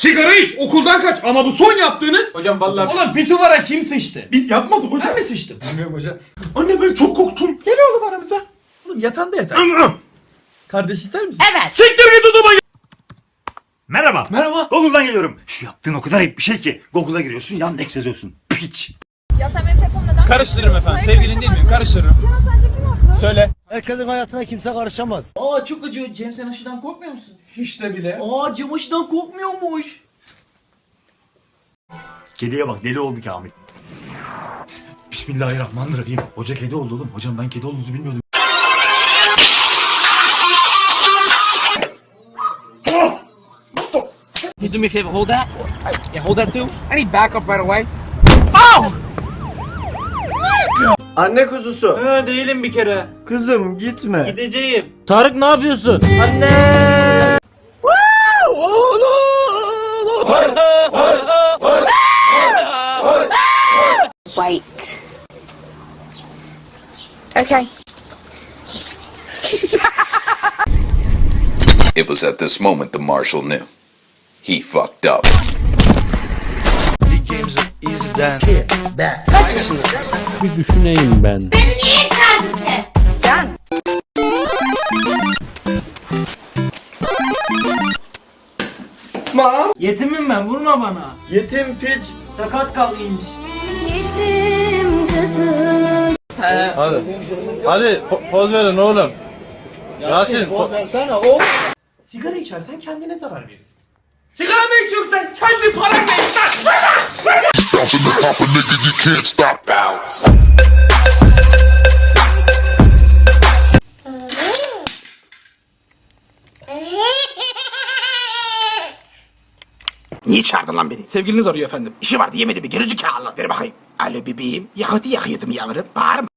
Sigara iç, okuldan kaç. Ama bu son yaptığınız... Hocam vallahi Oğlum pisuvara kim sıçtı? biz yapmadık hocam. Ben mi sıçtım? Bilmiyorum hocam. Anne ben çok korktum. Gel oğlum aramıza. Oğlum yatağında yatar. Kardeş ister misin? Siktir git odama. Merhaba. Merhaba. Google'dan geliyorum. Şu yaptığın o kadar ayıp bir şey ki. Google'a giriyorsun Yandex yazıyorsun. Piç. Ya sen benim telefonumu neden Karıştırırım efendim. Sevgilin değil miyim? Karıştırırım. Cihan sence kim haklı? Söyle. Herkesin hayatına kimse karışamaz. Aa çok acıyor. Cem sen aşıdan korkmuyor musun? Hiç de bile. Aa Cem aşıdan korkmuyormuş. Kediye bak deli oldu Kamil. Bismillahirrahmanirrahim. Hoca kedi oldu oğlum. Hocam ben kedi olduğunuzu bilmiyordum. You do me a favor, hold that. Yeah, hold that too. I need backup right away. Anne kuzusu. Ha değilim bir kere. Kızım gitme. Gideceğim. Tarık ne yapıyorsun? Wait. Okay. It was at this moment the marshal knew. He fucked up. Bir düşüneyim ben. Yetimim ben vurma bana. Yetim piç. Sakat kal inç. Hadi po- poz verin oğlum. Yasin po- Versene o. Sigara içersen kendine zarar verirsin. Sigara mı sen? Kendi paranla iç lan! You can't stop. Bounce. Niye çağırdın lan beni? Sevgiliniz arıyor efendim. İşi vardı yemedi bir gerizekalı. Ver bakayım. Alo bebeğim. Yakıtı yakıyordum yavrum. Bağırma.